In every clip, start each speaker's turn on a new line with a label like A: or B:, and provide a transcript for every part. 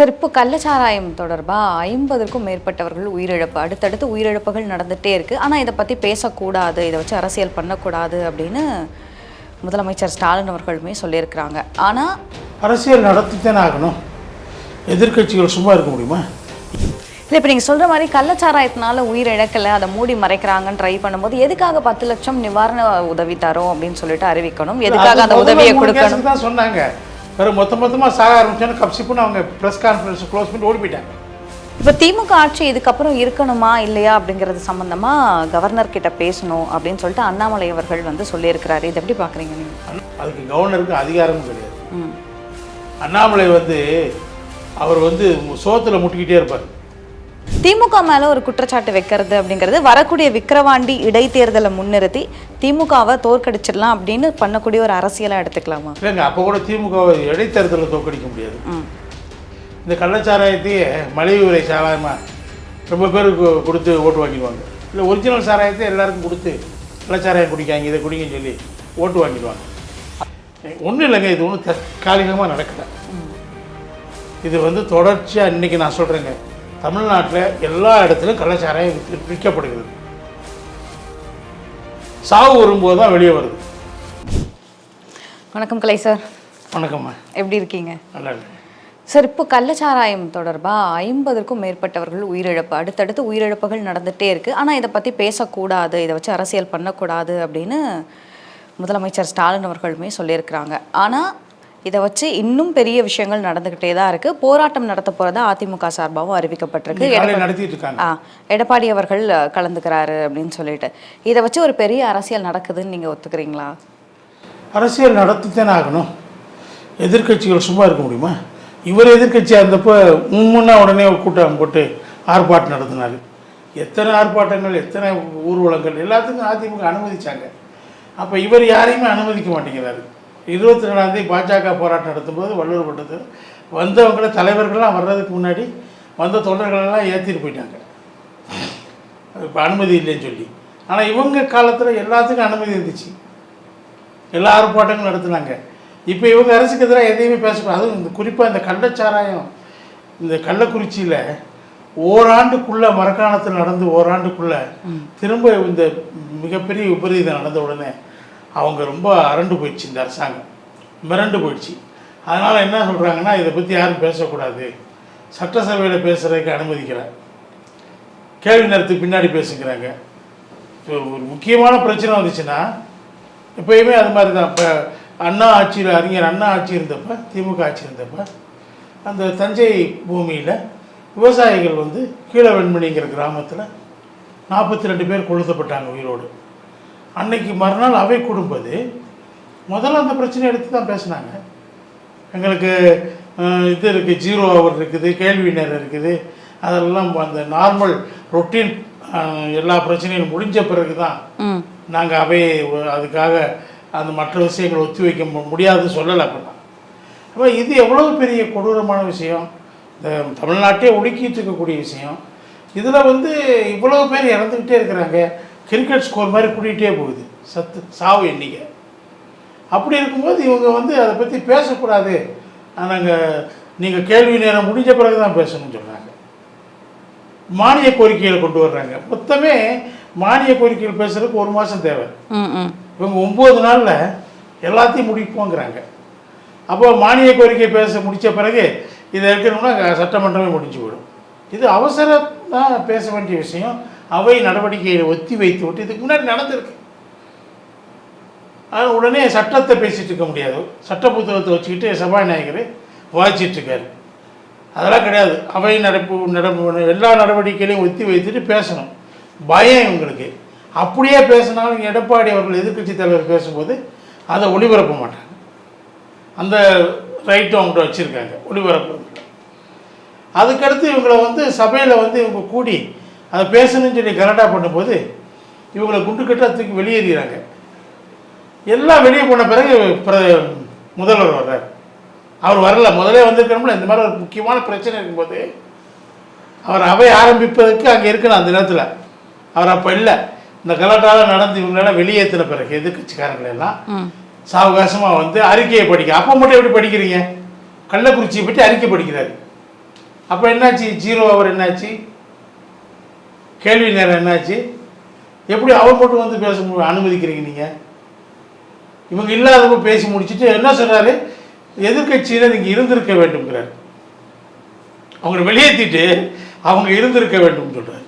A: Sir இப்போ கள்ளச்சாராயம் தொடர்பாக ஐம்பதுக்கும் மேற்பட்டவர்கள் உயிரிழப்பு. அடுத்தடுத்து உயிரிழப்புகள் நடந்துகிட்டே இருக்குது ஆனால் இதை பற்றி பேசக்கூடாது. இதை வச்சு அரசியல் பண்ணக்கூடாது அப்படின்னு முதலமைச்சர் ஸ்டாலின் அவர்களுமே சொல்லியிருக்கிறாங்க. ஆனால்
B: அரசியல் நடத்தித்தானே ஆகணும். எதிர்க்கட்சிகள் சும்மா இருக்க முடியுமா?
A: இல்லை இப்போ நீங்கள் சொல்கிற மாதிரி கள்ளச்சாராயத்தினால உயிர் இழக்கலை அதை மூடி மறைக்கிறாங்கன்னு ட்ரை பண்ணும்போது எதுக்காக பத்து லட்சம் நிவாரண உதவி தரோம் அப்படின்னு சொல்லிட்டு அறிவிக்கணும். எதுக்காக அந்த உதவியை கொடுக்கணும்?
B: தான் சொன்னாங்க. வேறு மொத்த மொத்தமாக சாக ஆரம்பிச்சோன்னு கப்சிப்புன்னு அவங்க ப்ரெஸ் கான்ஃபரன்ஸ் க்ளோஸ் பண்ணிட்டு ஓடி போயிட்டாங்க
A: இப்போ திமுக ஆட்சி இதுக்கப்புறம் இருக்கணுமா இல்லையா அப்படிங்கிறது சம்பந்தமா கவர்னர் கிட்ட பேசணும் அப்படின்னு சொல்லிட்டு அண்ணாமலை அவர்கள் வந்து சொல்லியிருக்கிறாரு. இதை எப்படி பார்க்குறீங்க நீங்கள்
B: அதுக்கு கவர்னருக்கு அதிகாரமும் கிடையாது.
A: ம்.
B: அண்ணாமலை வந்து அவர் வந்து சோத்துல முட்டிக்கிட்டே இருப்பார்.
A: திமுக மேல ஒரு குற்றச்சாட்டு வைக்கிறது அப்படிங்கிறது வரக்கூடிய விக்கிரவாண்டி இடைத்தேர்தலை முன்னிறுத்தி திமுகவை தோற்கடிச்சிடலாம் அப்படின்னு பண்ணக்கூடிய ஒரு அரசியலா எடுத்துக்கலாமா?
B: இல்லைங்க அப்போ கூட திமுக இடைத்தேர்தலில் தோக்கடிக்க முடியாது. இந்த கள்ளச்சாராயத்தையே மலிவு விலை சாராயமாக ரொம்ப பேருக்கு கொடுத்து ஓட்டு வாங்கிடுவாங்க. இல்லை ஒரிஜினல் சாராயத்தை எல்லாருக்கும் கொடுத்து கள்ளச்சாராயம் குடிக்காங்க இதை குடிங்கன்னு சொல்லி ஓட்டு வாங்கிடுவாங்க. ஒன்றும் இல்லைங்க இது ஒன்றும் தற்காலிகமாக நடக்கலை. இது வந்து தொடர்ச்சியாக இன்றைக்கி நான் சொல்கிறேங்க தமிழ்நாட்டில் எல்லா இடத்துலையும் கள்ளச்சாராயம் விற்கப்படுகிறது. சாவு வரும்போது தான் வெளியே வருது.
A: வணக்கம் கலை சார்.
B: வணக்கம்மா
A: எப்படி இருக்கீங்க?
B: நல்லா இருக்கு
A: சார் இப்போ கள்ளச்சாராயம் தொடர்பாக ஐம்பதுக்கும் மேற்பட்டவர்கள் உயிரிழப்பு அடுத்தடுத்து உயிரிழப்புகள் நடந்துகிட்டே இருக்குது ஆனால் இதை பற்றி பேசக்கூடாது இதை வச்சு அரசியல் பண்ணக்கூடாது அப்படின்னு முதலமைச்சர் ஸ்டாலின் அவர்களுமே சொல்லியிருக்கிறாங்க. ஆனால் இதை வச்சு இன்னும் பெரிய விஷயங்கள் நடந்துக்கிட்டே தான் இருக்குது போராட்டம் நடத்த போகிறதா அதிமுக சார்பாகவும் அறிவிக்கப்பட்டிருக்கு. எடப்பாடி அவர்கள் கலந்துக்கிறாரு அப்படின்னு சொல்லிட்டு. இதை வச்சு ஒரு பெரிய அரசியல் நடக்குதுன்னு நீங்கள் ஒத்துக்கிறீங்களா?
B: அரசியல் நடத்தித்தானே ஆகணும். எதிர்க்கட்சிகள் சும்மா இருக்க முடியுமா? இவர் எதிர்க்கட்சியாக இருந்தப்போ முன்னா உடனே ஒரு கூட்டம் போட்டு ஆர்ப்பாட்டம் நடத்தினார். எத்தனை ஆர்ப்பாட்டங்கள் எத்தனை ஊர்வலங்கள் எல்லாத்துக்கும் அதிமுக அனுமதிச்சாங்க. அப்போ இவர் யாரையுமே அனுமதிக்க மாட்டேங்கிறாரு. இருபத்தி ரெண்டாந்தேதி பாஜக போராட்டம் நடத்தும்போது வள்ளுவர் பட்டத்தில் வந்தவங்கள தலைவர்கள்லாம் வர்றதுக்கு முன்னாடி வந்த தொண்டர்களெல்லாம் ஏற்றிட்டு போயிட்டாங்க. இப்போ அனுமதி இல்லைன்னு சொல்லி. ஆனால் இவங்க காலத்தில் எல்லாத்துக்கும் அனுமதி இருந்துச்சு. எல்லா ஆர்ப்பாட்டங்களும் நடத்துனாங்க. இப்போ இவங்க அரசுக்கு எதிராக எதையுமே பேசக்கூடாது. அதுவும் இந்த குறிப்பாக இந்த கள்ளச்சாராயம் இந்த கள்ளக்குறிச்சியில் ஓராண்டுக்குள்ளே மரக்காணத்தில் நடந்து ஓராண்டுக்குள்ளே திரும்ப இந்த மிகப்பெரிய விபரீதம் நடந்த உடனே அவங்க ரொம்ப அரண்டு போயிடுச்சு இந்த அரசாங்கம். மிரண்டு போயிடுச்சு. அதனால் என்ன சொல்கிறாங்கன்னா இதை பற்றி யாரும் பேசக்கூடாது. சட்டசபையில் பேசுகிறதுக்கு அனுமதிக்கலை. கேள்வி நேரத்துக்கு பின்னாடி பேசுங்கிறாங்க இப்போ ஒரு முக்கியமான பிரச்சனை வந்துச்சுன்னா எப்பயுமே அது மாதிரி தான் இப்போ அண்ணா ஆட்சியில் அறிஞர் அண்ணா ஆட்சி இருந்தப்போ திமுக ஆட்சி இருந்தப்போ அந்த தஞ்சை பூமியில் விவசாயிகள் வந்து கீழே வெண்மணிங்கிற கிராமத்தில் நாற்பத்தி ரெண்டு பேர் கொளுத்தப்பட்டாங்க உயிரோடு. அன்னைக்கு மறுநாள் அவை கூடும்போது முதல்ல அந்த பிரச்சனை எடுத்து தான் பேசினாங்க. எங்களுக்கு இது இருக்குது ஜீரோ ஹவர் இருக்குது கேள்வி நேரம் இருக்குது. அதெல்லாம் அந்த நார்மல் ரொட்டீன் எல்லா பிரச்சனையும் முடிஞ்ச பிறகு தான் நாங்கள் அவை அதுக்காக அந்த மற்ற விஷயங்களை ஒத்தி வைக்க முடியாதுன்னு சொல்லலை அப்படின்னா அப்போ இது எவ்வளவு பெரிய கொடூரமான விஷயம்? இந்த தமிழ்நாட்டே ஒடுக்கிட்டு இருக்கக்கூடிய விஷயம். இதில் வந்து இவ்வளவு பேர் இறந்துக்கிட்டே இருக்கிறாங்க. கிரிக்கெட் ஸ்கோர் மாதிரி கூட்டிகிட்டே போகுது. சத்து சாவு எண்ணிக்கை. அப்படி இருக்கும்போது இவங்க வந்து அதை பற்றி பேசக்கூடாது. நாங்கள் நீங்கள் கேள்வி நேரம் முடிஞ்ச பிறகு தான் பேசணும்னு சொல்கிறாங்க மானிய கோரிக்கைகளை கொண்டு வர்றாங்க. மொத்தமே மானிய கோரிக்கைகள் பேசுறதுக்கு ஒரு மாதம் தேவை. இவங்க ஒம்பது நாளில் எல்லாத்தையும் முடிப்போங்கிறாங்க. அப்போ மானிய கோரிக்கை பேச முடித்த பிறகு இதை எடுக்கணும்னா சட்டமன்றமே முடிஞ்சு போயிடும். இது அவசரமாக பேச வேண்டிய விஷயம். அவை நடவடிக்கையை ஒத்தி வைத்து விட்டு இதுக்கு முன்னாடி நடந்திருக்கு. ஆனால் உடனே சட்டத்தை பேசிகிட்டு இருக்க முடியாது. சட்ட புத்தகத்தை வச்சுக்கிட்டு சபாநாயகர் வாசிச்சிட்டு அதெல்லாம் கிடையாது. அவை நடப்பு நடப்பு எல்லா நடவடிக்கைகளையும் ஒத்தி வைத்துட்டு பேசணும். பயம் இவங்களுக்கு. அப்படியே பேசினாலும் எடப்பாடி அவர்கள் எதிர்கட்சி தலைவர் பேசும்போது அதை ஒளிபரப்ப மாட்டாங்க. அந்த ரைட்டும் அவங்கள்ட்ட வச்சுருக்காங்க. ஒளிபரப்பு அதுக்கடுத்து இவங்களை வந்து சபையில் வந்து இவங்க கூடி அதை பேசணும்னு சொல்லி கரெக்டாக பண்ணும்போது இவங்களை குண்டு கட்டாக தூக்கி வெளியேறிறாங்க எல்லாம் வெளியே போன பிறகு முதல்வர் வர்றார். அவர் வரல. முதலே வந்திருக்கணும்ல. இந்த மாதிரி ஒரு முக்கியமான பிரச்சனை இருக்கும்போது அவர் அவை ஆரம்பிப்பதற்கு அங்கே இருக்கணும் அந்த நேரத்தில். அவர் அப்போ இல்லை. இந்த கலாட்டாலாம் நடந்து இவங்களெல்லாம் வெளியேற்றின பிறகு எதிர்கட்சிக்காரங்களை எல்லாம்
A: ம்.
B: சாவகாசமாக வந்து அறிக்கையை படிக்க அப்போ மட்டும் எப்படி படிக்கிறீங்க? கள்ளக்குறிச்சியை பற்றி அறிக்கை படிக்கிறாரு. அப்போ என்னாச்சு? ஜீரோ அவர் என்னாச்சு? கேள்வி நேரம் என்னாச்சு? எப்படி அவர் மட்டும் வந்து பேச அனுமதிக்கிறீங்க நீங்கள் இவங்க இல்லாதவங்க பேசி முடிச்சுட்டு என்ன சொல்கிறாரு எதிர்க்கட்சியினர் இங்கே இருந்திருக்க வேண்டும்ங்கிறார். அவங்களை வெளியேற்றிட்டு அவங்க இருந்திருக்க வேண்டும் சொல்கிறார்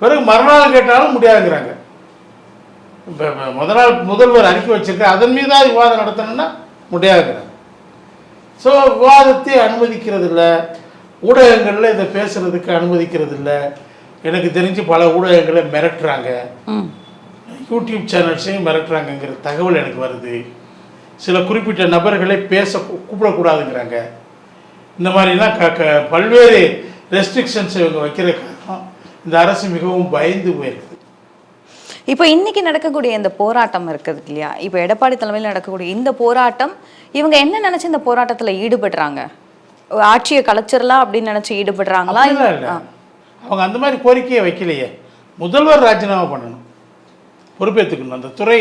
B: பிறகு மறுநாள் கேட்டாலும் முடியாதுங்கிறாங்க. இப்போ முதல் நாள் முதல்வர் அறிக்கை வச்சிருக்க அதன் மீதாவது விவாதம் நடத்தணும்னா முடியாதுங்கிறாங்க. ஸோ விவாதத்தை அனுமதிக்கிறது இல்லை ஊடகங்களில் இதை பேசுகிறதுக்கு அனுமதிக்கிறது இல்லை எனக்கு தெரிஞ்சு பல ஊடகங்களை மிரட்டுறாங்க. யூடியூப் சேனல்ஸையும் மிரட்டுறாங்கங்கிற தகவல் எனக்கு வருது. சில குறிப்பிட்ட நபர்களை பேச கூப்பிடக்கூடாதுங்கிறாங்க. இந்த மாதிரிலாம் க க பல்வேறு ரெஸ்ட்ரிக்ஷன்ஸ் இவங்க வைக்கிற காரணம் இந்த அரசு மிகவும் பயந்து போயிருக்குது.
A: இப்போ இன்னைக்கு நடக்கக்கூடிய இந்த போராட்டம் இருக்குது இல்லையா? இப்போ எடப்பாடி தலைமையில் நடக்கக்கூடிய இந்த போராட்டம் இவங்க என்ன நினைச்சு இந்த போராட்டத்துல ஈடுபடுறாங்க? ஆட்சியை கலைச்சிடலாம் அப்படின்னு நினைச்சு ஈடுபடுறாங்களா?
B: இல்லை. அவங்க அந்த மாதிரி கோரிக்கையை வைக்கலையே. முதல்வர் ராஜினாமா பண்ணணும். பொறுப்பேற்றுக்கணும் அந்த துறை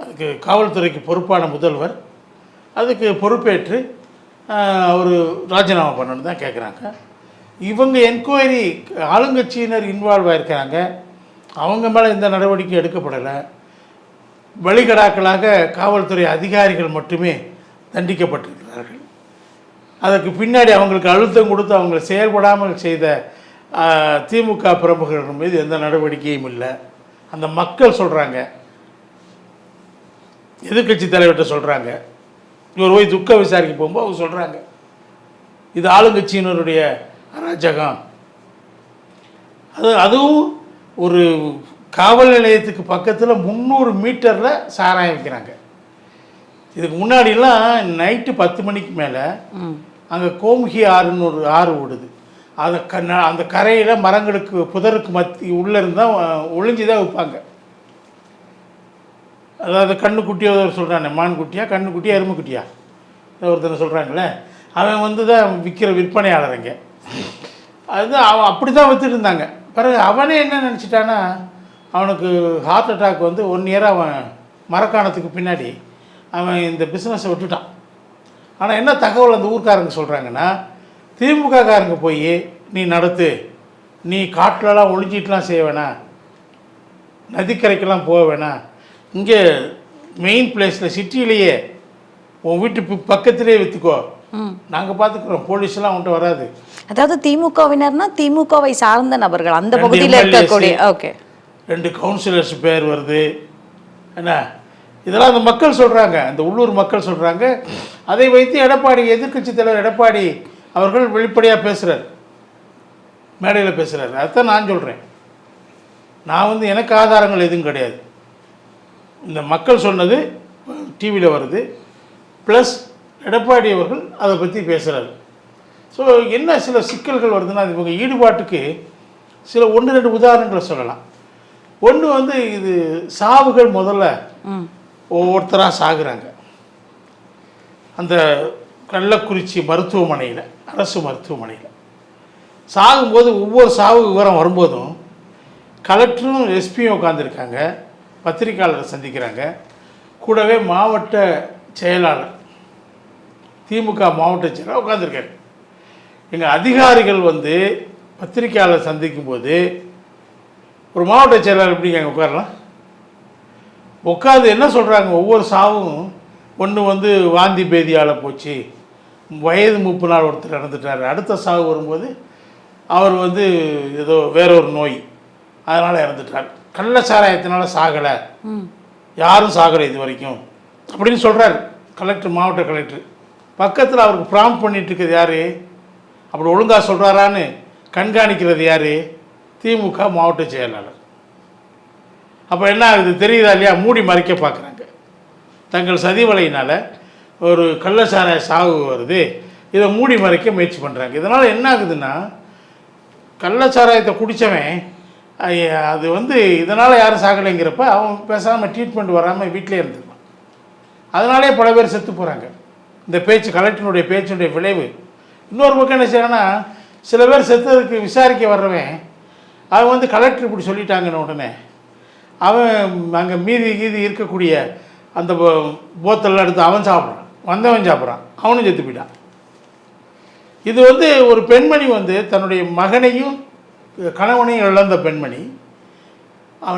B: அதுக்கு காவல்துறைக்கு பொறுப்பான முதல்வர் அதுக்கு பொறுப்பேற்று அவர் ராஜினாமா பண்ணணும் தான் கேட்குறாங்க இவங்க என்கொயரி ஆளுங்கட்சியினர் இன்வால்வ் ஆகிருக்கிறாங்க அவங்க மேலே எந்த நடவடிக்கையும் எடுக்கப்படலை. வழிகடாக்களாக காவல்துறை அதிகாரிகள் மட்டுமே தண்டிக்கப்பட்டிருக்கிறார்கள். அதற்கு பின்னாடி அவங்களுக்கு அழுத்தம் கொடுத்து அவங்களை செயல்படாமல் செய்த திமுக பிரமுகர்கள் மீது எந்த நடவடிக்கையும் இல்லை. அந்த மக்கள் சொல்கிறாங்க எதிர்க்கட்சி தலைவர்கிட்ட சொல்கிறாங்க இவர் போய் துக்க விசாரிக்க போகும்போது அவங்க சொல்கிறாங்க இது ஆளுங்கட்சியினருடைய அராஜகம். அது அதுவும் ஒரு காவல் நிலையத்துக்கு பக்கத்தில் முந்நூறு மீட்டரில் சாராயம் விற்கிறாங்க இதுக்கு முன்னாடிலாம் நைட்டு பத்து மணிக்கு மேலே அங்கே கோமுகி ஆறுன்னு ஒரு ஆறு ஓடுது. அந்த க அந்த கரையில் மரங்களுக்கு புதருக்கு மத்தி உள்ளே இருந்தால் ஒளிஞ்சு தான் வைப்பாங்க. அதாவது கண்ணுக்குட்டியோ ஒரு சொல்கிறானே மான் குட்டியா கண்ணுக்குட்டியா எருமை ஒருத்தனை சொல்கிறாங்களே அவன் வந்து தான் விற்கிற விற்பனையாளர் இங்கே. அது அவன் அப்படி தான் விற்றுட்டு இருந்தாங்க பிறகு அவனே என்ன நினச்சிட்டான்னா அவனுக்கு ஹார்ட் அட்டாக் வந்து ஒன் இயர் அவன் மரக்காணத்துக்கு பின்னாடி அவன் இந்த பிஸ்னஸை விட்டுட்டான். ஆனால் என்ன தகவல் அந்த ஊர்க்காரங்க சொல்கிறாங்கன்னா திமுக காரங்க போய் நீ நடத்து. நீ காட்டிலலாம் ஒளிஞ்சிட்டுலாம் செய்ய வேணாம் நதிக்கரைக்கெல்லாம் போக வேணாம் இங்கே மெயின் பிளேஸில் சிட்டிலேயே உன் வீட்டு பக்கத்திலே விற்றுக்கோ
A: ம்.
B: நாங்கள் பார்த்துக்குறோம் போலீஸ்லாம் உன்ட்ட வராது.
A: அதாவது திமுகவினர்னா திமுகவை சார்ந்த நபர்கள். அந்த பகுதியில். இருக்கக்கூடிய ஓகே.
B: ரெண்டு கவுன்சிலர்ஸ் பேர் வருது. என்ன? இதெல்லாம் அந்த மக்கள் சொல்கிறாங்க அந்த உள்ளூர் மக்கள் சொல்கிறாங்க அதை வைத்து எடப்பாடி எதிர்க்கட்சி தலைவர் எடப்பாடி அவர்கள் வெளிப்படையாக பேசுகிறார் மேடையில் பேசுகிறார் அதான் நான் சொல்கிறேன் நான் வந்து எனக்கு ஆதாரங்கள் எதுவும் கிடையாது. இந்த மக்கள் சொன்னது டிவியில் வருது. ப்ளஸ் எடப்பாடி அவர்கள் அதை பற்றி பேசுகிறாரு ஸோ என்ன சில சிக்கல்கள் வருதுன்னா இவங்க ஈடுபாட்டுக்கு சில ஒன்று ரெண்டு உதாரணங்களை சொல்லலாம். ஒன்று வந்து இது சாவுகள் முதல்ல ஒவ்வொருத்தராக சாகுறாங்க. அந்த கள்ளக்குறிச்சி மருத்துவமனையில் அரசு மருத்துவமனையில். சாகும்போது ஒவ்வொரு சாவு விவரம் வரும்போதும் கலெக்டரும் எஸ்பியும் உட்காந்துருக்காங்க பத்திரிக்கையாளரை சந்திக்கிறாங்க. கூடவே மாவட்ட செயலாளர் திமுக மாவட்ட செயலாளர் உட்காந்துருக்காரு எங்கள் அதிகாரிகள் வந்து பத்திரிக்கையாளர் சந்திக்கும்போது ஒரு மாவட்ட செயலாளர் எப்படிங்க அங்கே உட்காரலாம்? உட்காந்து என்ன சொல்கிறாங்க ஒவ்வொரு சாவும் ஒன்று வந்து வாந்தி பேதியால் போச்சு. வயது முப்பு நாள் ஒருத்தர் இறந்துட்டார். அடுத்த சாவு வரும்போது அவர் வந்து ஏதோ வேற ஒரு நோய். அதனால் இறந்துட்டார். கள்ள சாராயத்தினால சாகலை. யாரும் சாகலை இது வரைக்கும். அப்படின்னு சொல்கிறார் கலெக்டர் மாவட்ட கலெக்டர். பக்கத்தில் அவருக்கு ப்ராம்ப்ட் பண்ணிட்டு இருக்கிறது யார்? அப்படி ஒழுங்காக சொல்கிறாரான்னு கண்காணிக்கிறது யார்? திமுக மாவட்ட செயலாளர். அப்போ என்ன ஆகுது? தெரியுதா இல்லையா? மூடி மறைக்க பார்க்குறாங்க தங்கள் சதிவலையினால் ஒரு கள்ளச்சாராய சாவு வருது. இதை மூடி மறைக்க முயற்சி பண்ணுறாங்க இதனால் என்ன ஆகுதுன்னா கள்ளச்சாராயத்தை குடித்தவன் அது வந்து இதனால் யாரும் சாகலைங்கிறப்ப அவன் பேசாமல் ட்ரீட்மெண்ட் வராமல் வீட்டிலே இருந்துருவான். அதனாலே பல பேர் செத்து போகிறாங்க இந்த பேச்சு கலெக்டருடைய பேச்சினுடைய விளைவு. இன்னொரு பக்கம் என்ன செய்யறாங்கன்னா சில பேர் செத்ததுக்கு விசாரிக்க வர்றவன் அவன் வந்து கலெக்டர் இப்படி சொல்லிட்டாங்கன்னு உடனே அவன் அங்கே மீதி கீதி இருக்கக்கூடிய அந்த போத்தல்லாம் எடுத்து அவன் சாப்பிட்றான். வந்தவன் சாப்பிட்றான். அவனும் செத்து போயிட்டான். இது வந்து ஒரு பெண்மணி வந்து தன்னுடைய மகனையும் கணவனையும் இழந்த பெண்மணி.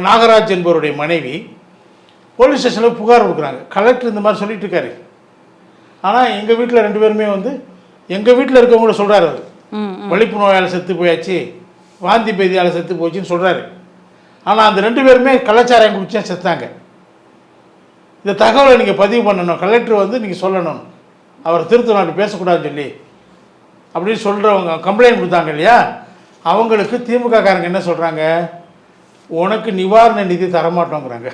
B: நாகராஜ் என்பவருடைய மனைவி. போலீஸ் ஸ்டேஷனில் புகார் கொடுக்குறாங்க. கலெக்டர் இந்த மாதிரி சொல்லிட்டு இருக்காரு. ஆனால் எங்கள் வீட்டில் ரெண்டு பேருமே வந்து எங்கள் வீட்டில் இருக்கவங்கள சொல்கிறாரு அவர். வலிப்பு நோயால் செத்து போயாச்சு. வாந்தி பேதியால் செத்து போச்சுன்னு சொல்கிறாரு ஆனால் அந்த ரெண்டு பேருமே கள்ளச்சாராயம் குடிச்சா செத்தாங்க. இந்த தகவலை நீங்கள் பதிவு பண்ணணும். கலெக்டர் வந்து நீங்கள் சொல்லணும். அவர் திருத்தம் அப்படி பேசக்கூடாதுன்னு சொல்லி. அப்படின்னு சொல்கிறவங்க கம்ப்ளைண்ட் கொடுத்தாங்க இல்லையா? அவங்களுக்கு திமுக காரங்க என்ன சொல்கிறாங்க உனக்கு நிவாரண நிதி தரமாட்டோங்கிறாங்க.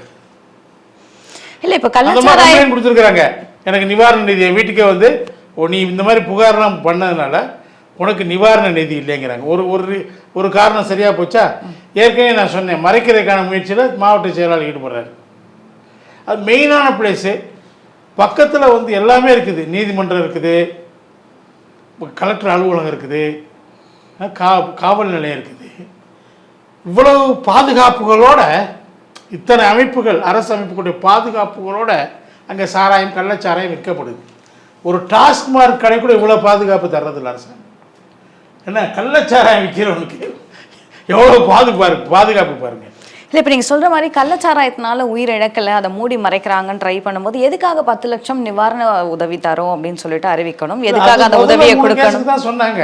A: இல்ல இப்ப
B: கம்ப்ளைண்ட் கொடுத்துருக்குறாங்க. எனக்கு நிவாரண நிதி வீட்டுக்கே வந்து நீ இந்த மாதிரி புகார்லாம் பண்ணதுனால உனக்கு நிவாரண நிதி இல்லைங்கிறாங்க. ஒரு ஒரு ஒரு காரணம் சரியாக போச்சா? ஏற்கனவே நான் சொன்னேன் மறைக்கிறதுக்கான முயற்சியில் மாவட்ட செயலாளர் ஈடுபடுறாரு. அது மெயினான பிளேஸு பக்கத்தில் வந்து எல்லாமே இருக்குது. நீதிமன்றம் இருக்குது. கலெக்டர் அலுவலகம் இருக்குது. கா காவல் நிலையம் இருக்குது. இவ்வளவு பாதுகாப்புகளோட இத்தனை அமைப்புகள் அரசு அமைப்புகளுடைய பாதுகாப்புகளோட அங்கே சாராயம் கள்ளச்சாராயம் விற்கப்படுது. ஒரு டாஸ்மார்க் கடை கூட இவ்வளோ பாதுகாப்பு தர்றதில்ல அரசாங்கம். என்ன கள்ளச்சாராயம் விற்கிறவனுக்கு எவ்வளோ பாதுகாப்பு பாதுகாப்பு பாருங்க.
A: இல்ல இப்ப நீங்க சொல்ற மாதிரி கள்ளச்சாராயத்தினால உயிர் இழக்கல அதை மூடி மறைக்கிறாங்கன்னு ட்ரை பண்ணும்போது எதுக்காக பத்து லட்சம் நிவாரண உதவி தரோம் அப்படின்னு சொல்லிட்டு அறிவிக்கணும்? எதுக்காக அந்த உதவியை கொடுக்கணும்?
B: தான் சொன்னாங்க.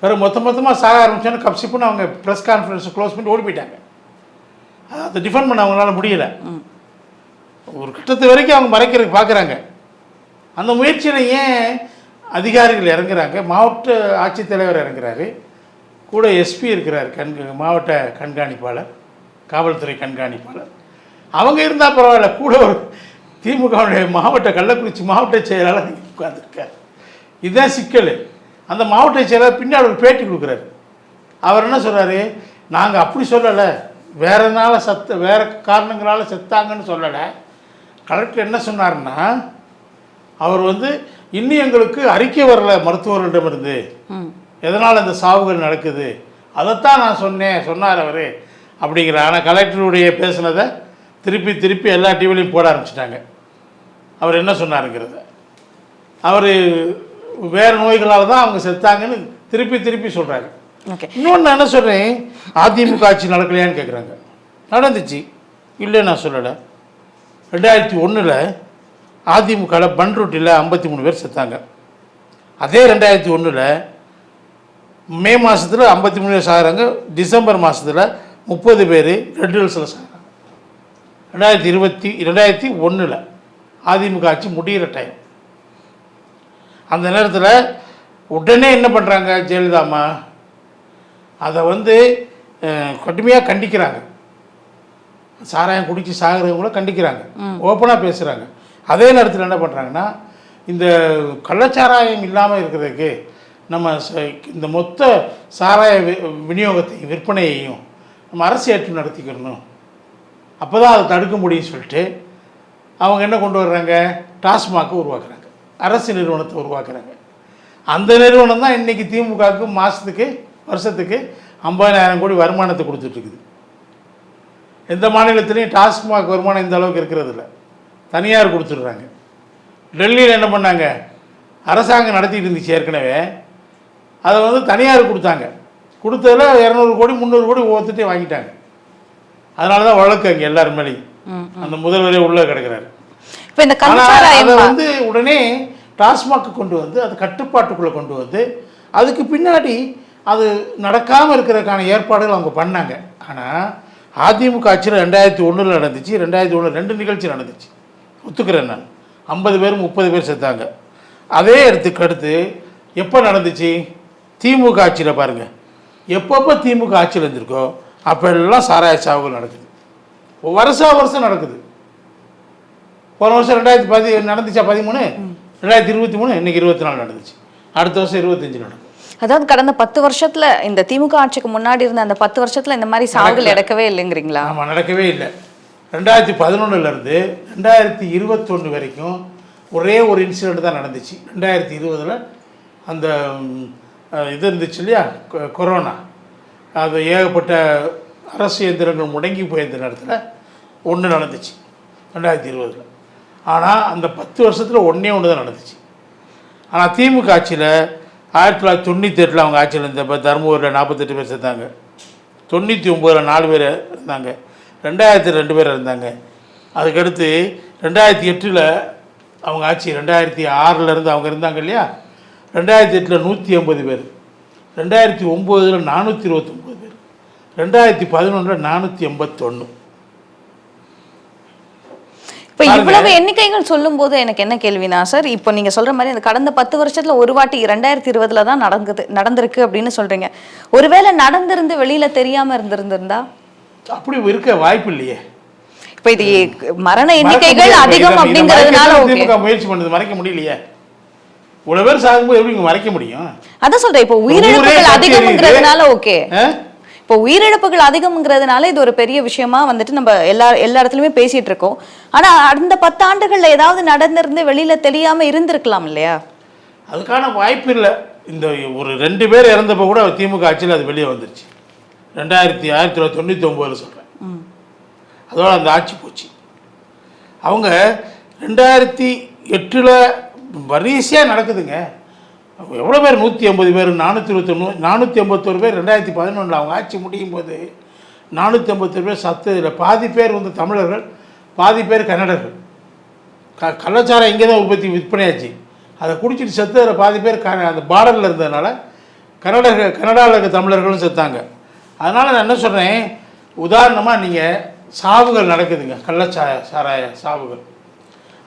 B: வேறு மொத்த மொத்தமாக சாக ஆரம்பிச்சோன்னு கப்சிப்புன்னு அவங்க ப்ரெஸ் கான்ஃபரன்ஸ் க்ளோஸ் பண்ணி ஓடி போயிட்டாங்க. அதை டிஃபெண்ட் பண்ண அவங்களால முடியல. ஒரு கட்டத்து வரைக்கும் அவங்க மறைக்கிறதுக்கு பார்க்குறாங்க அந்த முயற்சியில் ஏன் அதிகாரிகள் இறங்குறாங்க? மாவட்ட ஆட்சித்தலைவர் இறங்குறாரு. கூட எஸ்பி இருக்கிறார் கண் மாவட்ட கண்காணிப்பாளர். காவல்துறை கண்காணிப்பாளர். அவங்க இருந்தால் பரவாயில்ல கூட ஒரு திமுகவுடைய மாவட்ட கள்ளக்குறிச்சி மாவட்ட செயலாளர் உட்காந்துருக்கார் இதுதான் சிக்கல். அந்த மாவட்ட செயலாளர் பின்னாடி ஒரு பேட்டி கொடுக்குறாரு. அவர் என்ன சொல்றாரு? நாங்கள் அப்படி சொல்லலை. வேறனால சத்த வேற காரணங்களால செத்தாங்கன்னு சொல்லலை. கலெக்டர் என்ன சொன்னாருன்னா அவர் வந்து இன்னும் எங்களுக்கு அறிக்கை வரல மருத்துவர்களிடமிருந்து. எதனால் இந்த சாவுகள் நடக்குது? அதைத்தான் நான் சொன்னேன் சொன்னார் அவர். அப்படிங்கிற ஆனால் கலெக்டருடைய பேசுனதை திருப்பி திருப்பி எல்லா டிவிலையும் போட ஆரம்பிச்சிட்டாங்க. அவர் என்ன சொன்னாருங்கிறத. அவர் வேறு நோய்களால் தான் அவங்க செத்தாங்கன்னு திருப்பி திருப்பி சொல்கிறாங்க இன்னொன்று நான் என்ன சொல்கிறேன் அதிமுக ஆட்சி நடக்கலையான்னு கேட்குறாங்க நடந்துச்சு. இல்லை நான் சொல்லலை. ரெண்டாயிரத்தி ஒன்றில் அதிமுகவில் பன்ருட்டியில் ஐம்பத்தி மூணு பேர் செத்தாங்க. அதே ரெண்டாயிரத்தி ஒன்றில் மே மாதத்தில் ஐம்பத்தி மூணு பேர் சாகுறாங்க. டிசம்பர் மாதத்தில் முப்பது பேர் ரெட் ஹில்ஸில் சாகுறாங்க. ரெண்டாயிரத்தி இருபத்தி ரெண்டாயிரத்தி ஒன்றில் அதிமுக ஆட்சி முடிகிற டைம் அந்த நேரத்தில் உடனே என்ன பண்ணுறாங்க ஜெயலலிதாம்மா அதை வந்து கடுமையாக கண்டிக்கிறாங்க. சாராயம் குடிச்சு சாகிறவங்கள கண்டிக்கிறாங்க. ஓப்பனாக பேசுகிறாங்க அதே நேரத்தில் என்ன பண்ணுறாங்கன்னா இந்த கள்ளச்சாராயம் இல்லாமல் இருக்கிறதுக்கு நம்ம இந்த மொத்த சாராய விநியோகத்தையும் விற்பனையையும் நம்ம அரசு நடத்திக்கிறணும் அப்போ தான் அதை தடுக்க முடியும்னு சொல்லிட்டு அவங்க என்ன கொண்டு வர்றாங்க? டாஸ்மாகை உருவாக்குறாங்க. அரசு நிறுவனத்தை உருவாக்குறாங்க. அந்த நிறுவனம் தான் இன்றைக்கி திமுகவுக்கு மாதத்துக்கு வருஷத்துக்கு ஐம்பதாயிரம் கோடி வருமானத்தை கொடுத்துட்ருக்குது எந்த மாநிலத்திலையும் டாஸ்மாக் வருமானம் இந்த அளவுக்கு இருக்கிறது இல்லை. தனியார் கொடுத்துட்றாங்க. டெல்லியில் என்ன பண்ணாங்க? அரசாங்கம் நடத்திட்டு இருந்துச்சு ஏற்கனவே. அதை வந்து தனியார் கொடுத்தாங்க. கொடுத்ததில் இரநூறு கோடி முந்நூறு கோடி ஒவ்வொருத்தையும் வாங்கிட்டாங்க. அதனால தான் வழக்கு அங்கே எல்லாரும் மேலேயும். அந்த முதல்வரே உள்ளே கிடக்கிறாரு. அதை வந்து உடனே டாஸ்மாக்கு கொண்டு வந்து அது கட்டுப்பாட்டுக்குள்ளே கொண்டு வந்து அதுக்கு பின்னாடி அது நடக்காமல் இருக்கிறதுக்கான ஏற்பாடுகள் அவங்க பண்ணாங்க. ஆனால் அதிமுக ஆட்சியில் ரெண்டாயிரத்தி ஒன்றில் நடந்துச்சு ரெண்டாயிரத்தி ஒன்று ரெண்டு நிகழ்ச்சி நடந்துச்சு. ஒத்துக்கிறேன் நான். ஐம்பது பேர் முப்பது பேர் செத்தாங்க. அதே இடத்துக்கு அடுத்து எப்போ நடந்துச்சு? திமுக ஆட்சியில் பாருங்கள் எப்பப்போ திமுக ஆட்சியில் இருந்திருக்கோ அப்போ எல்லாம் சாராய சாவுகள் நடக்குது. வருஷா வருஷம் நடக்குது. போன வருஷம் ரெண்டாயிரத்தி பதி நடந்துச்சா பதிமூணு? ரெண்டாயிரத்தி இருபத்தி மூணு இன்னைக்கு இருபத்தி நாலு நடந்துச்சு. அடுத்த வருஷம் இருபத்தஞ்சு நடக்கும்.
A: அதாவது கடந்த பத்து வருஷத்துல இந்த திமுக ஆட்சிக்கு முன்னாடி இருந்த அந்த பத்து வருஷத்துல இந்த மாதிரி சாவுகள் எடுக்கவே இல்லைங்கிறீங்களா?
B: ஆமாம் நடக்கவே இல்லை. ரெண்டாயிரத்தி பதினொன்றுலேருந்து ரெண்டாயிரத்தி இருபத்தொன்று வரைக்கும் ஒரே ஒரு இன்சிடெண்ட் தான் நடந்துச்சு. ரெண்டாயிரத்தி இருபதில் அந்த இது இருந்துச்சு இல்லையா? கொ- கொரோனா. அது ஏகப்பட்ட அரசு இயந்திரங்கள் முடங்கி போயிருந்த நேரத்தில் ஒன்று நடந்துச்சு ரெண்டாயிரத்தி இருபதில். ஆனால் அந்த பத்து வருஷத்தில் ஒன்றே ஒன்று தான் நடந்துச்சு. ஆனால் திமுக ஆட்சியில் ஆயிரத்தி தொள்ளாயிரத்தி தொண்ணூற்றி எட்டில் அவங்க ஆட்சியில் இருந்தப்போ தருமபுரியில் நாற்பத்தெட்டு பேர் சேர்ந்தாங்க. தொண்ணூற்றி ஒம்போதில் நாலு பேர் இருந்தாங்க. ரெண்டாயிரத்தி ரெண்டு பேர் இருந்தாங்க. அதுக்கடுத்து ரெண்டாயிரத்தி எட்டில் அவங்க ஆட்சி ரெண்டாயிரத்தி ஆறில் அவங்க இருந்தாங்க இல்லையா? ரெண்டாயிரத்தி எட்டில் நூற்றி ஐம்பது பேர். ரெண்டாயிரத்தி ஒம்போதில் நானூற்றி இருபத்தொம்போது பேர். ரெண்டாயிரத்தி பதினொன்றில் நானூற்றி எண்பத்தொன்று
A: இப்போ இவ்வளவு எண்ணிக்கைகள் சொல்லும்போது எனக்கு என்ன கேள்வினா சார் இப்போ நீங்க சொல்ற மாதிரி இந்த கடந்த பத்து வருஷத்துல ஒரு வாட்டி ரெண்டாயிரத்தி இருபதுல தான் நடக்குது நடந்திருக்கு அப்படின்னு சொல்றீங்க. ஒருவேளை நடந்திருந்து வெளியில தெரியாம இருந்திருந்திருந்தா?
B: அப்படி இருக்க வாய்ப்பு இல்லையே.
A: இப்போ இது மரண எண்ணிக்கைகள். அதிகம் அப்படிங்கிறதுனால
B: திமுக முயற்சி பண்ணுது மறைக்க முடியலையே. இவ்வளவு பேர் சாகும்போது எப்படி இங்க மறைக்க முடியும்?
A: அதான் சொல்றேன் இப்போ உயிரிழப்புகள் அதிகம்ங்கிறதுனால. ஓகே? இப்போ உயிரிழப்புகள் அதிகம்ங்கிறதுனால இது ஒரு பெரிய விஷயமா வந்துட்டு நம்ம எல்லா எல்லா இடத்துலயுமே பேசிட்டு இருக்கோம். ஆனா அந்த பத்து ஆண்டுகள்ல ஏதாவது நடந்திருந்து வெளியில தெரியாம இருந்திருக்கலாம் இல்லையா?
B: அதுக்கான வாய்ப்பு இல்லை. இந்த ஒரு ரெண்டு பேர் இறந்தப்போ கூட திமுக ஆட்சியில் அது வெளியே வந்துருச்சு. ரெண்டாயிரத்தி ஆயிரத்தி தொள்ளாயிரத்தி தொண்ணூற்றி ஒம்போதில் சொல்கிறேன் அதோட அந்த ஆட்சி போச்சு. அவங்க ரெண்டாயிரத்தி எட்டில் வரிசையாக நடக்குதுங்க. எவ்வளோ பேர்? நூற்றி ஐம்பது பேர் நானூற்றி இருபத்தொன்று நானூற்றி ஐம்பத்தோரு பேர் ரெண்டாயிரத்தி பதினொன்றில் அவங்க ஆட்சி முடியும் போது நானூற்றி ஐம்பத்தொரு பேர் சத்ததில் பாதி பேர் வந்து தமிழர்கள் பாதி பேர் கன்னடர்கள். க கள்ளச்சாரம் இங்கே தான் உற்பத்தி விற்பனையாச்சு. அதை குடிச்சிட்டு செத்ததில் பாதி பேர் க அந்த பார்டரில் இருந்ததுனால கன்னடர்கள் கனடாவில் இருக்க தமிழர்களும் செத்தாங்க. அதனால் நான் என்ன சொல்கிறேன் உதாரணமாக நீங்கள் சாவுகள் நடக்குதுங்க கள்ளச்சா சாராய சாவுகள்.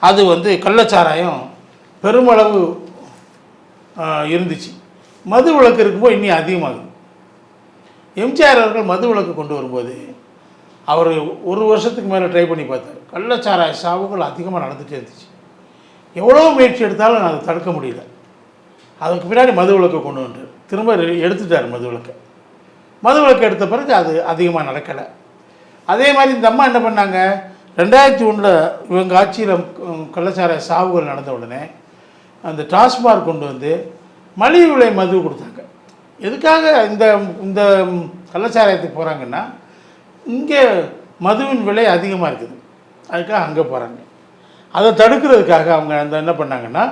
B: அது வந்து கள்ளச்சாராயம் பெருமளவு இருந்துச்சு. மது விளக்கு இருக்கும்போது இன்னும் அதிகமாகுது. எம்ஜிஆர் அவர்கள் மது விளக்கு கொண்டு வரும்போது அவர் ஒரு வருஷத்துக்கு மேலே ட்ரை பண்ணி பார்த்தார். கள்ளச்சாராய சாவுகள் அதிகமாக நடந்துகிட்டே இருந்துச்சு. எவ்வளோ முயற்சி எடுத்தாலும் அதை தடுக்க முடியல. அதுக்கு பின்னாடி மது விளக்கை கொண்டு வந்து திரும்ப எடுத்துட்டார் மது விளக்கை. மது விளக்கு எடுத்த பிறகு அது அதிகமாக நடக்கலை. அதே மாதிரி இந்த அம்மா என்ன பண்ணாங்க? ரெண்டாயிரத்தி ஒன்றில் இவங்க ஆட்சியில் கள்ளச்சாராய சாவுகள் நடந்த உடனே அந்த டாஸ்மாக் கொண்டு வந்து மலிவு விலை மது கொடுத்தாங்க. எதுக்காக இந்த இந்த கள்ளச்சாராயத்துக்கு போகிறாங்கன்னா இங்கே மதுவின் விலை அதிகமாக இருக்குது. அதுக்காக அங்கே போகிறாங்க அதை தடுக்கிறதுக்காக அவங்க அந்த என்ன பண்ணாங்கன்னா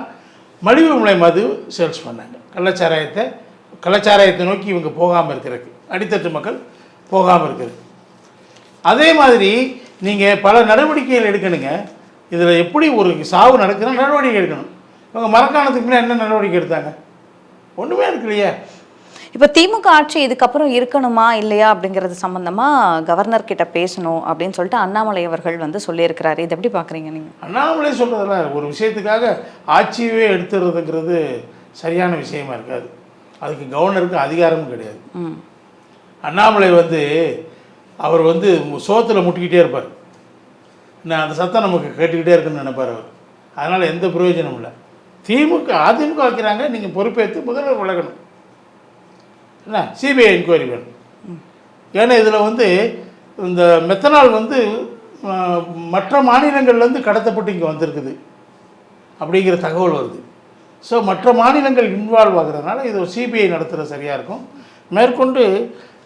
B: மலிவு விலை மது சேல்ஸ் பண்ணாங்க. கள்ளச்சாராயத்தை கள்ளச்சாராயத்தை நோக்கி இவங்க போகாமல் இருக்கிறதுக்கு. அடித்தட்டு மக்கள் போகாமல் இருக்கிறது. அதே மாதிரி நீங்கள் பல நடவடிக்கைகள் எடுக்கணுங்க. இதில் எப்படி ஒரு சாவு நடக்குதுன்னா நடவடிக்கை எடுக்கணும். இவங்க மரக்காணத்துக்கு முன்னாடி என்ன நடவடிக்கை எடுத்தாங்க? ஒன்றுமே எடுக்கலையே.
A: இப்போ திமுக ஆட்சி இதுக்கப்புறம் இருக்கணுமா இல்லையா அப்படிங்கிறது சம்பந்தமா கவர்னர் கிட்ட பேசணும் அப்படின்னு சொல்லிட்டு அண்ணாமலை அவர்கள் வந்து சொல்லியிருக்கிறாரு. இது எப்படி பாக்குறீங்க நீங்க?
B: அண்ணாமலை சொல்கிறதில்ல ஒரு விஷயத்துக்காக ஆட்சியவே எடுத்துறதுங்கிறது சரியான விஷயமா இருக்காது. அதுக்கு கவர்னருக்கு அதிகாரமும் கிடையாது.
A: ம்.
B: அண்ணாமலை வந்து அவர் வந்து சோத்தில் முட்டிக்கிட்டே இருப்பார். நான் அந்த சத்தம் நமக்கு கேட்டுக்கிட்டே இருக்குன்னு நினைப்பார் அவர். அதனால் எந்த பிரயோஜனமும் இல்லை. திமுக அதிமுக வைக்கிறாங்க நீங்கள் பொறுப்பேற்று முதல்வர் விலகணும். என்ன? சிபிஐ என்கொயரி வேணும். ஏன்னா இதில் வந்து இந்த மெத்தனால் வந்து மற்ற மாநிலங்கள்லேருந்து கடத்தப்பட்டு இங்கே வந்திருக்குது. அப்படிங்கிற தகவல் வருது. ஸோ மற்ற மாநிலங்கள் இன்வால்வ் ஆகுறதுனால இது ஒரு சிபிஐ நடத்துகிறது சரியாக இருக்கும். மேற்கொண்டு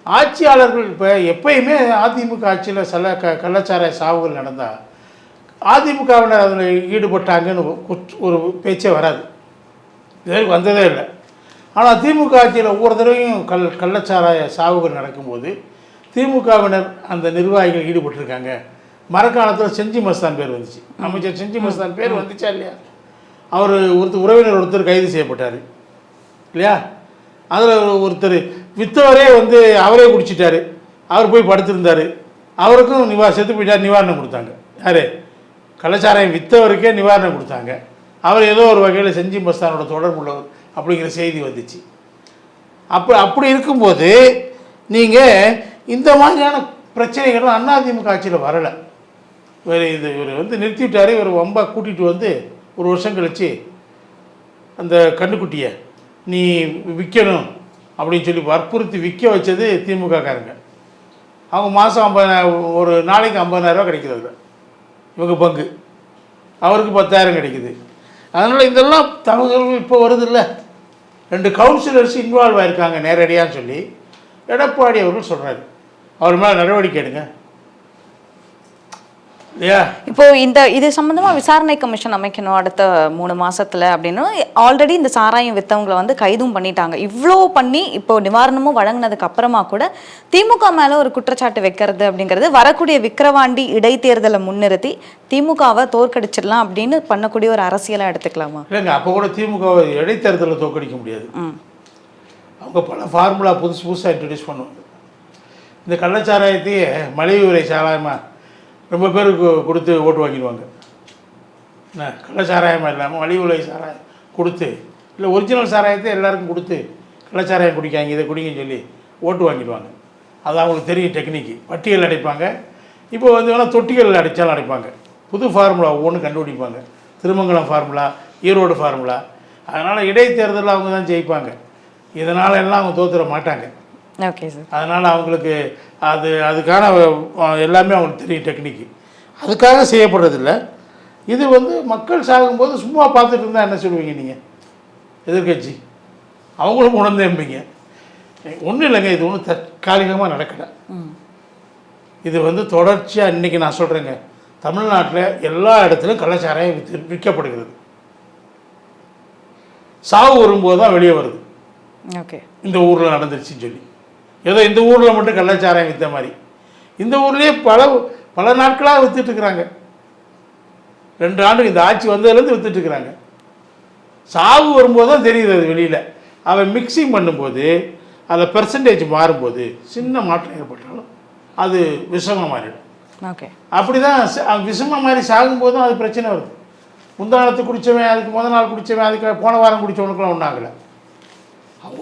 B: ஆட்சியாளர்கள் இப்போ எப்பயுமே அதிமுக ஆட்சியில் சில க கள்ளச்சாராய சாவுகள் நடந்தால் அதிமுகவினர் அதில் ஈடுபட்டாங்கன்னு ஒரு பேச்சே வராது. இதுவரைக்கும் வந்ததே இல்லை. ஆனால் திமுக ஆட்சியில் ஒவ்வொரு தடவையும் கல் கள்ளச்சாராய சாவுகள் நடக்கும்போது திமுகவினர் அந்த நிர்வாகிகள் ஈடுபட்டிருக்காங்க. மரக்காலத்தில் செஞ்சி மஸ்தான் பேர் வந்துச்சு. அமைச்சர் செஞ்சி மஸ்தான் பேர் வந்துச்சா இல்லையா? அவர் ஒருத்தர் உறவினர் ஒருத்தர் கைது செய்யப்பட்டார். இல்லையா? அதில் ஒருத்தர் வித்தவரே வந்து அவரே குடிச்சிட்டாரு. அவர் போய் படுத்திருந்தார். அவருக்கும் நிவா செத்து போயிட்டார் நிவாரணம் கொடுத்தாங்க. யார்? கள்ளச்சாராயம் விற்றவருக்கே நிவாரணம் கொடுத்தாங்க. அவர் ஏதோ ஒரு வகையில் செஞ்சி மஸ்தானோட தொடர்புள்ளவர் அப்படிங்கிற செய்தி வந்துச்சு. அப்போ அப்படி இருக்கும்போது நீங்கள் இந்த மாதிரியான பிரச்சனைகள்லாம் அதிமுக ஆட்சியில் வரலை. வேறு இது இவர் வந்து நிறுத்திவிட்டாரு இவர் வம்பா கூட்டிகிட்டு வந்து ஒரு வருஷம் கழிச்சு அந்த கண்ணுக்குட்டியை நீ விற்கணும் அப்படின்னு சொல்லி வற்புறுத்தி விற்க வச்சது திமுககாரங்க. அவங்க மாதம் ஐம்பதாயிரம் ஒரு நாளைக்கு ஐம்பதாயிரரூவா கிடைக்கிறது இவங்க பங்கு. அவருக்கு பத்தாயிரம் கிடைக்குது. அதனால் இதெல்லாம் தகவல்கள் இப்போ வருது இல்லை ரெண்டு கவுன்சிலர்ஸ் இன்வால்வ் ஆயிருக்காங்க நேரடியான்னு சொல்லி. எடப்பாடி அவர்கள் சொல்கிறாரு அவர் மேலே நடவடிக்கை எடுங்க.
A: இப்போ இந்த இது சம்பந்தமா விசாரணை கமிஷன் அமைக்கணும் அடுத்த மூணு மாசத்துல அப்படின்னு ஆல்ரெடி இந்த சாராயம் வித்தவங்களை வந்து கைதும் பண்ணிட்டாங்க. இவ்வளோ பண்ணி இப்போ நிவாரணமும் வழங்கினதுக்கு அப்புறமா கூட திமுக மேல ஒரு குற்றச்சாட்டு வைக்கிறது அப்படிங்கிறது வரக்கூடிய விக்கிரவாண்டி இடைத்தேர்தலை முன்னிறுத்தி திமுகவை தோற்கடிச்சிடலாம் அப்படின்னு பண்ணக்கூடிய ஒரு அரசியலா எடுத்துக்கலாமா?
B: இல்லைங்க அப்போ கூட திமுக இடைத்தேர்தலில் தோக்கடிக்க முடியாது. அவங்க பல ஃபார்முலா புதுசு புதுசாக இன்ட்ரடியூஸ் பண்ணுவாங்க. இந்த கள்ளச்சாராயத்தையே மலிவு விலை சாராயமாக ரொம்ப பேருக்கு கொடுத்து ஓட்டு வாங்கிடுவாங்க. என்ன? கள்ளச்சாராயமாக இல்லாமல் வழி விலை சாராயம் கொடுத்து இல்லை ஒரிஜினல் சாராயத்தை எல்லாருக்கும் கொடுத்து கள்ளச்சாராயம் குடிக்காங்க இதை குடிங்கன்னு சொல்லி ஓட்டு வாங்கிடுவாங்க. அது அவங்களுக்கு தெரியும் டெக்னிக்கு பட்டியல் அடைப்பாங்க. இப்போ வந்து வேணால் தொட்டிகள் அடித்தாலும் அடைப்பாங்க. புது ஃபார்முலா ஒவ்வொன்று கண்டுபிடிப்பாங்க. திருமங்கலம் ஃபார்முலா ஈரோடு ஃபார்முலா அதனால் இடைத்தேர்தலில் அவங்க தான் ஜெயிப்பாங்க. இதனால் எல்லாம் அவங்க தோத்துட மாட்டாங்க.
A: ஓகே சார்
B: அதனால் அவங்களுக்கு அது அதுக்கான எல்லாமே அவங்களுக்கு தெரியும் டெக்னிக்கு அதுக்காக செய்யப்படுறதில்ல. இது வந்து மக்கள் சாகும்போது சும்மா பார்த்துட்டு இருந்தால் என்ன சொல்லுவீங்க நீங்கள் எதிர்க்கட்சி. அவங்களும் உணர்ந்தேம்பீங்க ஒன்றும் இல்லைங்க இது ஒன்றும் தற்காலிகமாக நடக்கலை. இது வந்து தொடர்ச்சியாக இன்றைக்கி நான் சொல்கிறேங்க தமிழ்நாட்டில் எல்லா இடத்துலையும் கள்ளச்சாராயம் வித்து விற்கப்படுகிறது. சாவு வரும்போது தான் வெளியே வருது.
A: ஓகே
B: இந்த ஊரில் நடந்துருச்சுன்னு சொல்லி. ஏதோ இந்த ஊரில் மட்டும் கள்ளச்சாராயம் விற்ற மாதிரி. இந்த ஊர்லேயே பல பல நாட்களாக வித்துட்ருக்குறாங்க ரெண்டு ஆண்டு இந்த ஆட்சி வந்ததுலேருந்து வித்துட்ருக்குறாங்க சாவு வரும்போது தான் தெரியுது அது வெளியில். அவன் மிக்சிங் பண்ணும்போது அதில் பெர்சன்டேஜ் மாறும்போது சின்ன மாற்றம் ஏற்பட்டாலும் அது விஷமாக மாறிடும்.
A: ஓகே.
B: அப்படி தான் விஷமாக மாதிரி சாகும்போது தான் அது பிரச்சனை வருது. முந்தானத்து குடித்தவன் அதுக்கு முத நாள் குடித்தவன் அதுக்கு போன வாரம் குடித்தவனுக்குலாம் ஒன்றாகலை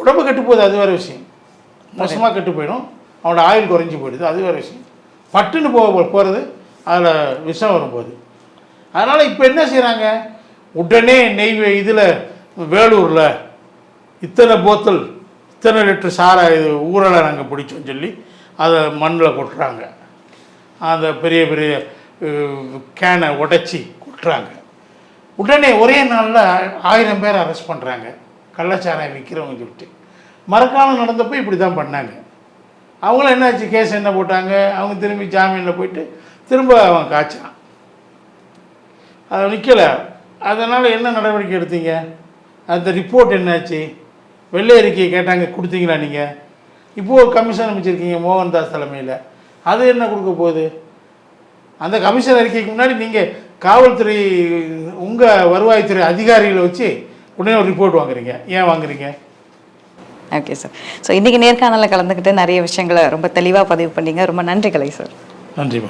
B: உடம்பு கெட்டு போகுது அது வேறு விஷயம். மோசமாக கெட்டு போயிடும். அவனோட ஆயுள் குறைஞ்சி போயிடுது. அது வேறு விஷயம். பட்டுன்னு போக போகிறது அதில் விஷம் வரும்போது. அதனால் இப்போ என்ன செய்கிறாங்க உடனே நெய் இதில் வேலூரில் இத்தனை போத்தல் இத்தனை லிட்டர் சாரை இது ஊரலை நாங்கள் பிடிச்சோம்னு சொல்லி அதை மண்ணில் கொட்டுறாங்க. அந்த பெரிய பெரிய கேனை உடைச்சி கொட்டுறாங்க. உடனே ஒரே நாளில் ஆயிரம் பேர் அரெஸ்ட் பண்ணுறாங்க கள்ளச்சாராயம் விற்கிறவங்க சொல்லிட்டு. மரக்காலம் நடந்தப்போ இப்படி தான் பண்ணாங்க. அவங்களும் என்னாச்சு? கேஸ் என்ன போட்டாங்க. அவங்க திரும்பி ஜாமீனில் போயிட்டு திரும்ப அவன் காய்ச்சான். அது நிற்கலை அதனால் என்ன நடவடிக்கை எடுத்தீங்க? அந்த ரிப்போர்ட் என்னாச்சு? வெள்ளை அறிக்கையை கேட்டாங்க. கொடுத்தீங்களா நீங்கள் இப்போது ஒரு கமிஷன் அமைச்சிருக்கீங்க மோகன்தாஸ் தலைமையில். அது என்ன கொடுக்க போகுது? அந்த கமிஷன் அறிக்கைக்கு முன்னாடி நீங்கள் காவல்துறை உங்கள் வருவாய்த்துறை அதிகாரிகளை வச்சு உடனே ஒரு ரிப்போர்ட் வாங்குறீங்க. ஏன் வாங்குறீங்க?
A: ஓகே சார் ஸோ இன்றைக்கி நேர்காணலில் கலந்துக்கிட்டு நிறைய விஷயங்களை ரொம்ப தெளிவாக பதிவு பண்ணீங்க. ரொம்ப நன்றிகளை சார்
B: நன்றிமா